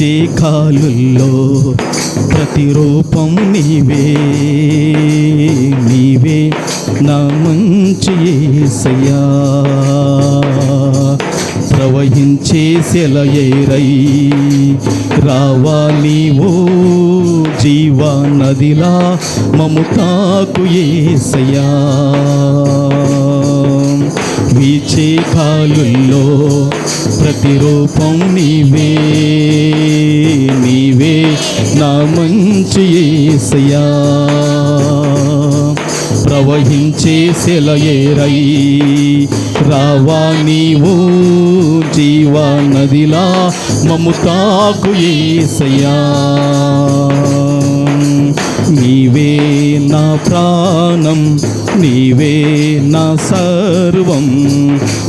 వీచే కాలుల్లో ప్రతిరూపం నీవే నీవే నా మంచి ఏసయ్యా. ప్రవహించే సెలయేరై రావా నీవో జీవా నదిలా మము ఏసయ్యా. వీచే కాలుల్లో ప్రతిరూపం నీవే నీవే నా మంచి ఏసయా ప్రవహించే సెలయేరై రావా నీవు జీవా నదిలా మముతాకు ఏసయా నీవే నా ప్రాణం నీవే నా సర్వం.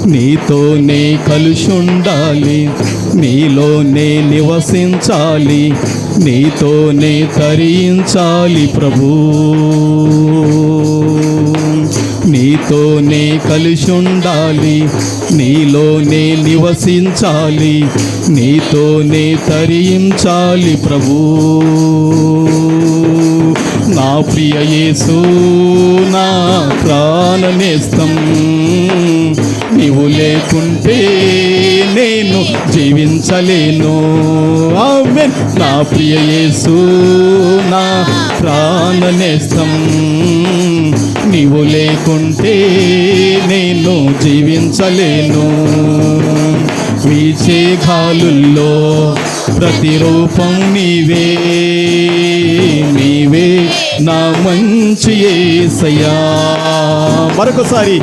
నీతోనే కలుషుండాలి నీలోనే నివసించాలి నీతోనే తరించాలి ప్రభు. నీతోనే కలిసుండాలి నీలోనే నివసించాలి నీతోనే తరించాలి ప్రభు. నా ప్రియ యేసు నా ప్రాణనేస్తం నీవు లేకుంటే నేను జీవించలేను. ఆమేన్. నా ప్రియ యేసు నా ప్రాణనేస్తం నీవు లేకుంటే నేను జీవించలేను. వీచే గాలుల్లో ప్రతిరూపం నీవే నీవే నా మంచి ఏసయ్యా. మరొకసారి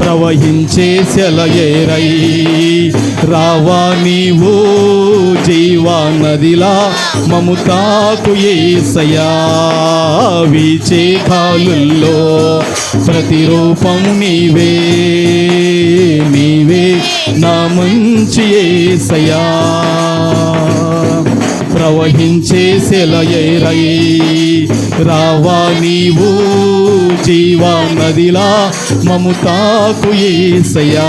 ప్రవహించే సెలయేరై రావా నీవు జీవా నదిలా మము తాకు ఏసయ్యా. వీచే కాలుల్లో ప్రతిరూపం నీవే నీవే నా మంచి ఏసయా ప్రవహించే సెలయేరై రావా నీవు జీవా నదిలా మము ఏసయా ఏసయ్యా.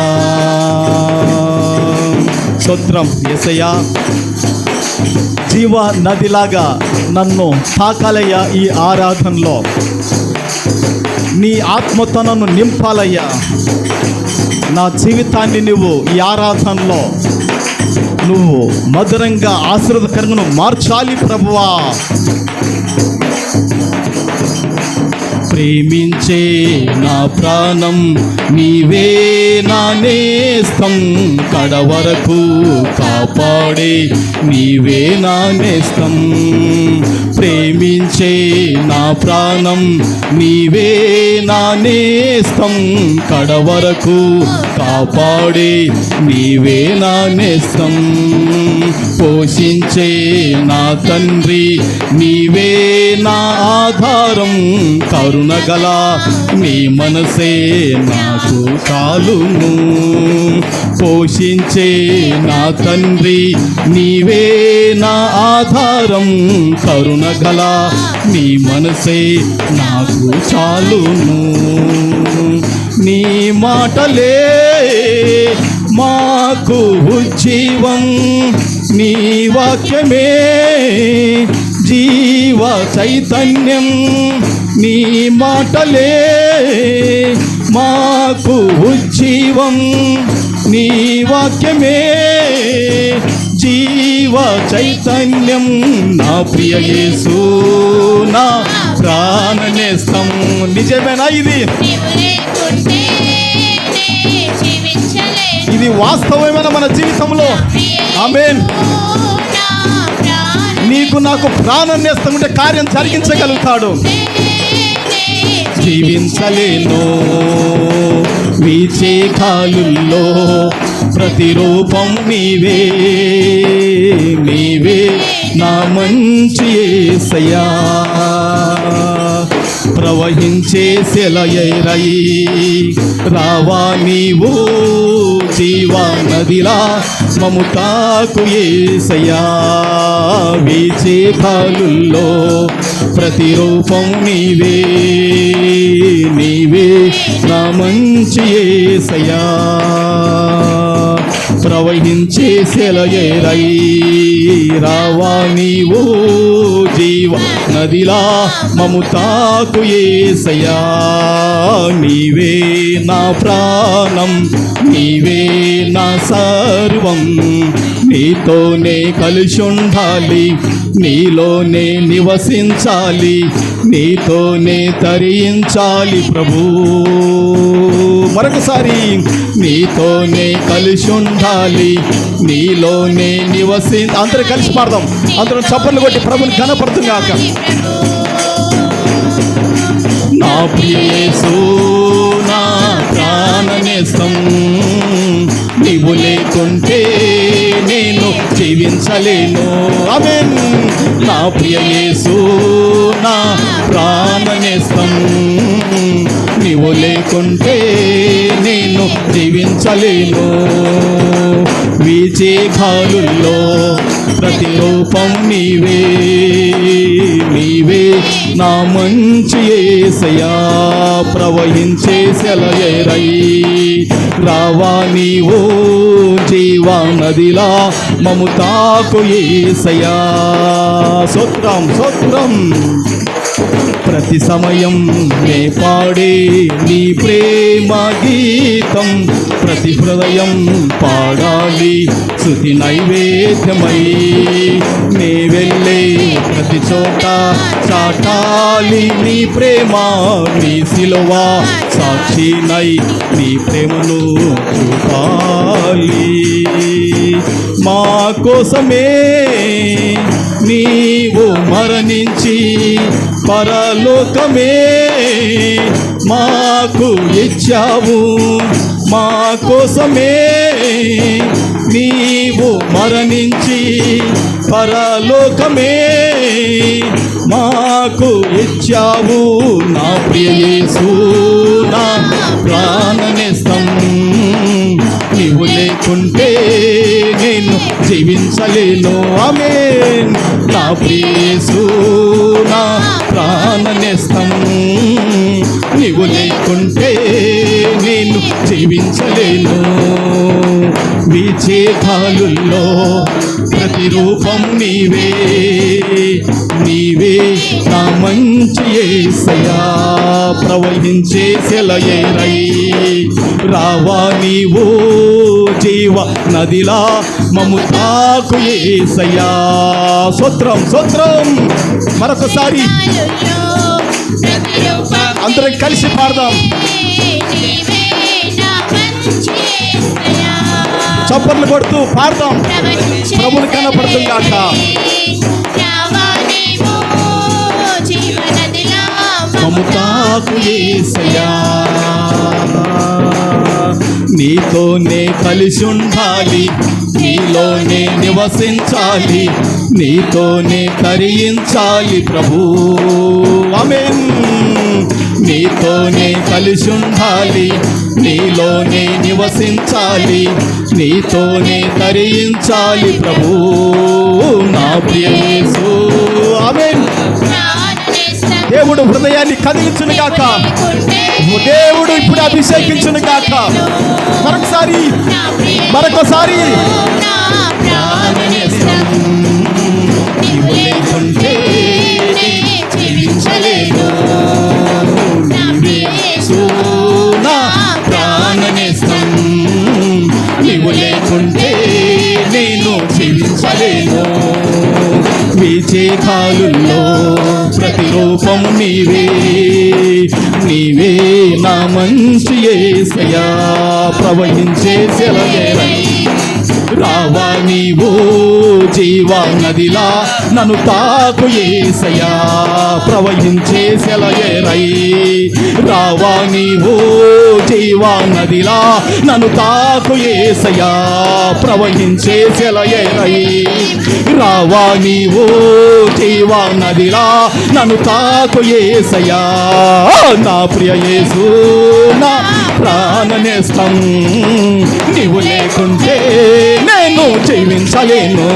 స్తోత్రం జీవ నదిలాగా నన్ను తాకాలయ్యా ఈ ఆరాధనలో. నీ ఆత్మతో నన్ను నింపాలయ్యా. నా జీవితాన్ని నువ్వు ఈ ఆరాధనలో నువ్వు మధురంగా ఆశీర్వదకరంగా మార్చాలి ప్రభువా. ప్రేమించే నా ప్రాణం నీవే నా నేస్తం కడవరకు కాపాడే నీవే నా నేస్తం ప్రేమించే నా ప్రాణం నీవే నా నేస్తం కడవరకు కాపాడే నీవే నా నేస్తం పోషించే నా తండ్రి నీవే నా ఆధారం. కరుణగల నీ మనసే నాకు కాలుము పోషించే నా తండ్రి నీవే నా ఆధారం. కరుణగల నీ మనసే నాకు చాలును నీ మాటలే మాకు జీవం నీ వాక్యమే జీవ చైతన్యం నీ మాటలే మాకు ఉజ్జీవం నీ వాక్యమే జీవ చైతన్యం. నా ప్రియ యేసు నా ప్రాణనేస్తం నిజమేనా ఇది. ఇది వాస్తవమైన మన జీవితంలో? ఆమేన్. నీకు నాకు ప్రాణం ఉంటే కార్యం జరిగించగలుగుతాడు. జీవించలేను. వీచే కాలుల్లో ప్రతిరూపం నీవే. నీవే నా మంచి ఏసయ్యా. ప్రవహించే సెలయరై రావా నీవు. జీవా నదిలా మముతాకు ఏసయ్యా. వీచే కాలుల్లో ప్రతిరూపం నీవే. నీవే నా మంచి ఏసయా ప్రవహించే సెలయేరై రావా నీవు జీవ నదిలా మముతాకు ఏసయా నీవే నా ప్రాణం. నీవే నా సర్వం. నీతోనే కలిసి ఉండాలి నీలోనే నివసించాలి. నీతోనే తరించాలి ప్రభు. మరొకసారి నీతోనే కలిసి ఉండాలి నీలోనే నివసి అందరూ కలిసి పాడదాం. అందరం చప్పట్లు కొట్టి ప్రభుని కనపడుతుంది కాక నా ప్రియేసు నా నీవు లేకుంటే నేను జీవించలేను. ఆమేన్. నా ప్రియేసు నా ప్రాణనేస్తం నీవు లేకుంటే నేను జీవించలేను. వీచే గాలుల్లో ప్రతిరూపం నీవే నీవే. నా మంచి ఏసయా ప్రవహించే సెలయేరై. రావా నీవో జీవా నదిలా మముతాకు ఏసయా సూత్రం సూత్రం. ప్రతి సమయం నే పాడే నీ ప్రేమ గీతం. ప్రతి హృదయం పాడాలి శృతి నైవేద్యమై. నే వెళ్ళే ప్రతి చోట చాటాలి నీ ప్రేమ నీ సిలువ. సాక్షినై నీ ప్రేమను చూపాలి. మా కోసమే నీవు మరణించి పరలోకమే మాకు ఇచ్చావు. మా కోసమే నీవు మరణించి పరలోకమే మాకు ఇచ్చావు. నా ప్రియ యేసు నా ప్రాణనేస్తం లేకుంటే నేను జీవించలేను. ఆమె నా ప్రేసు నా ప్రాణనేస్తం నీవు లేకుంటే నేను జీవించలేను. వీచే ప్రతిరూపం నీవే. నీవే నా మంచి ఏసయా ప్రవహించే సెలయేరై రావా నీవో జీవ నదిలా మముతాకు ఏసయా సూత్రం సూత్రం మరొకసారి అందరం కలిసి పాడదాం. చప్పట్లు కొడుతూ పాడదాం ప్రభుని కనపడుతుంది కాక. నీతోనే కలిసి ఉండాలి నీలోనే నివసించాలి నీతోనే తరించాలి ప్రభు. ఆమేన్. నీతోనే కలిసి ఉండాలి నీలోనే నివసించాలి నీతోనే తరించాలి ప్రభు. నా ప్రియేసు ఆమేన్. దేవుడు హృదయాన్ని కదిలించును దేవుడు ఇప్పుడు అభిషేకించును కాక మరొకసారి మరొకసారి. నీవు లేకుంటే జీవించలేను నీవేసు నేను జీవించలేను వీచే కాలుల్లో ప్రతిరూపం నీవే. నీవే నా మంచి ఏసయా ప్రవహించే సెలవేరై రావా నీవో జీవా నదిలా నన్ను తాకు ఏసయా ప్రవహించే సెలయేరై రావా నీవు జీవా నదిలా నన్ను తాకు ఏసయా ప్రవహించే సెలయేరై రావా నీవు జీవా నదిలా నన్ను తాకు ఏసయా నా ప్రియ యేసు నా ప్రాణనేస్తం. నీవు లేకుంటే నేను జీవించలేను.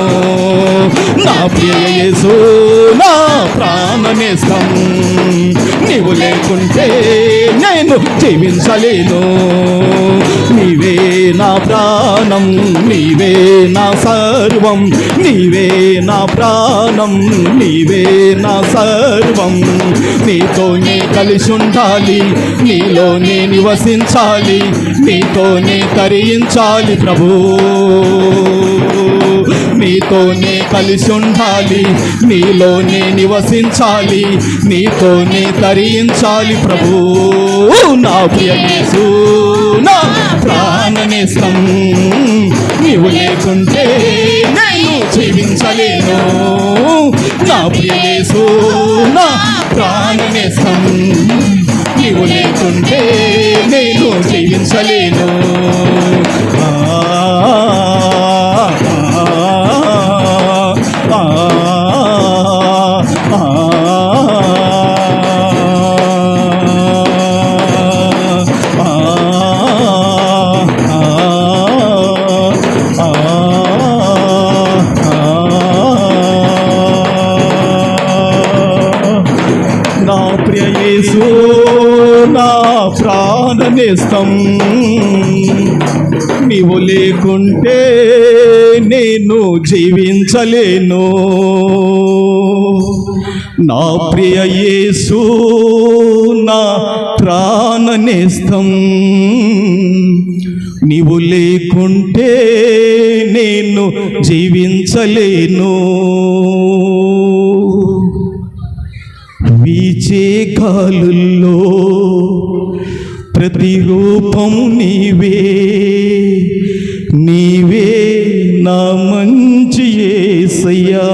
నా ప్రియసు నా ప్రాణనేస్తం. నీవు లేకుంటే నేను జీవించలేను. నీవే నా ప్రాణం నీవే నా సర్వం. నీవే నా ప్రాణం నీవే నా సర్వం. నీతోనే కలిసి ఉండాలి నీలోనే నివసించాలి నీతోనే తరించాలి ప్రభు. నీతోనే కలిసి ఉండాలి నీలోనే నివసించాలి నీతోనే తరించాలి ప్రభు. నా ప్రియ నా ప్రాణనేస్తం నీవు లేకుంటే నేను జీవించలేను. నా ప్రియ నా ప్రాణనేస్తం నీవు లేకుంటే నేను జీవించలేను. నా ప్రియ యేసు నా ప్రాణ జీవించలేను. నా ప్రియ యేసు నా ప్రాణనేస్తం నీవు లేకుంటే నేను జీవించలేను. వీచే కాలుల్లో ప్రతిరూపం నీవే నీవే నా మంచి ఏసయ్యా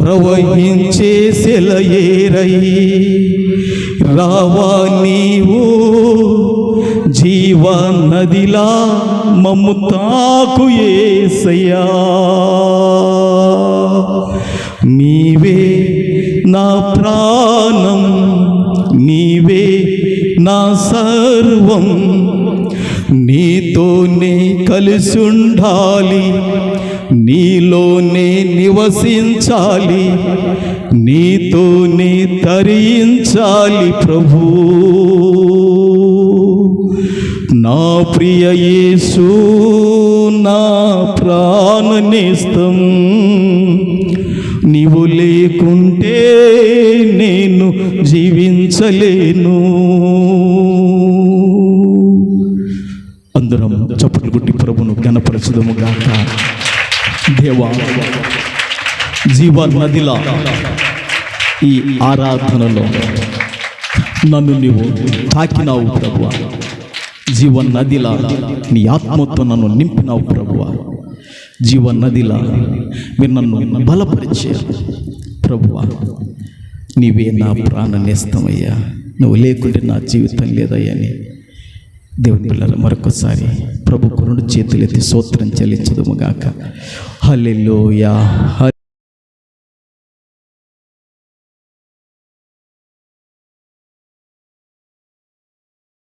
ప్రవహించే సెలయేరై రావా నీవు జీవ నదిలా మమ్ము తాకు ఏసయ్యా. నీవే నా ప్రాణం నీవే నా సర్వం. నీతోనే కలిసిండాలి నీలోనే నివసించాలి నీతోనే తరించాలి ప్రభు. నా ప్రియ యేసు నా ప్రాణనిస్తం. నీవు లేకుంటే నేను జీవించలేను. అందరం చప్పట్లు కొట్టి ప్రభును గణపరచుదము గాక. దేవా జీవ నదిలా ఈ ఆరాధనలో నన్ను నీవు తాకినావు ప్రభువ. జీవ నదిలా నీ ఆత్మతో నన్ను నింపినావు ప్రభువ. జీవ నదిలా మీరు నన్ను బలపరిచారు ప్రభువ. నీవే నా ప్రాణ నేస్తమయ్యా నువ్వు లేకుంటే నా జీవితం లేదయ్యా అని దేవుని పిల్లలు మరొకసారి ప్రభు కురుడు చేతులెత్తి సూత్రం చెల్లించదుముగాక హల్లెలూయా హల్లెలూయా